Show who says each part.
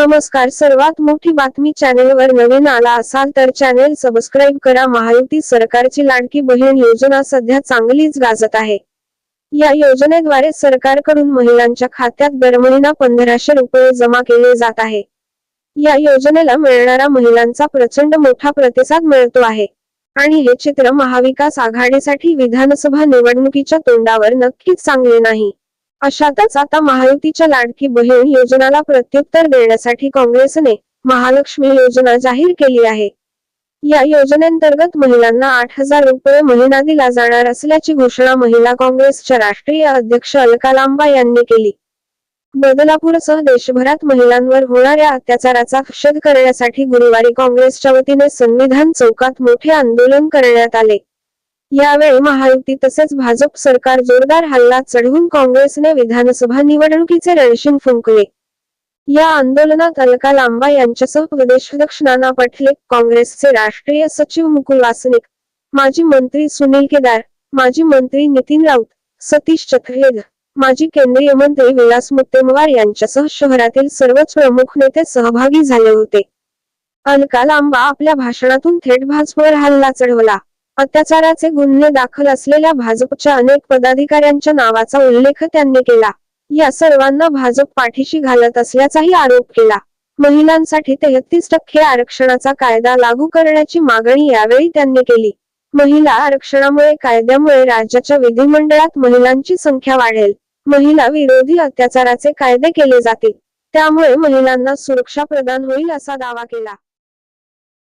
Speaker 1: नमस्कार. सर्वात मोठी बातमी चॅनेलवर नवीन आला असाल तर चॅनेल सबस्क्राईब करा. महायुती सरकारची लाडकी बहीण योजना सध्या चांगलीच गाजत आहे. या योजनेद्वारे सरकारकडून महिलांच्या खात्यात दर महिना पंधराशे रुपये जमा केले जात आहे. या योजनेला मिळणारा महिलांचा प्रचंड मोठा प्रतिसाद मिळतो आहे. आणि हे चित्र महाविकास आघाडीसाठी विधानसभा निवडणुकीच्या तोंडावर नक्कीच चांगले नाही. अशातच आता महायुतीच्या लाडकी बहीण योजनाला प्रत्युत्तर देण्यासाठी काँग्रेसने महालक्ष्मी योजना जाहीर केली आहे. या योजनेअंतर्गत महिलांना आठ हजार रुपये महिना दिला जाणार असल्याची घोषणा महिला काँग्रेसच्या राष्ट्रीय अध्यक्ष अलका लांबा यांनी केली. बदलापूरसह देशभरात महिलांवर होणाऱ्या अत्याचाराचा निषेध करण्यासाठी गुरुवारी काँग्रेसच्या वतीने संविधान चौकात मोठे आंदोलन करण्यात आले. यावेळी महायुती तसेच भाजप सरकार जोरदार हल्ला चढवून काँग्रेसने विधानसभा निवडणुकीचे रणशिंग फुंकले. या आंदोलनात अलका लांबा यांच्यासह प्रदेशाध्यक्ष नाना पटले काँग्रेसचे राष्ट्रीय सचिव मुकुल वासनिक माजी मंत्री सुनील केदार माजी मंत्री नितीन राऊत सतीश चतुर्वेद माजी केंद्रीय मंत्री विलास मुत्तेमवार यांच्यासह शहरातील सर्वच प्रमुख नेते सहभागी झाले होते. अलका लांबा आपल्या भाषणातून थेट भाजपवर हल्ला चढवला. अत्याचाराचे गुन्हे दाखल असलेल्या भाजपच्या अनेक पदाधिकाऱ्यांच्या नावाचा उल्लेख त्यांनी केला. या सर्वांना भाजप पाठीशी घालत असल्याचाही आरोप केला. महिलांसाठी तेहतीस टक्के आरक्षणाचा कायदा लागू करण्याची मागणी यावेळी त्यांनी केली. महिला आरक्षणामुळे कायद्यामुळे राज्याच्या विधिमंडळात महिलांची संख्या वाढेल. महिला विरोधी अत्याचाराचे कायदे केले जातील. त्यामुळे महिलांना सुरक्षा प्रदान होईल असा दावा केला.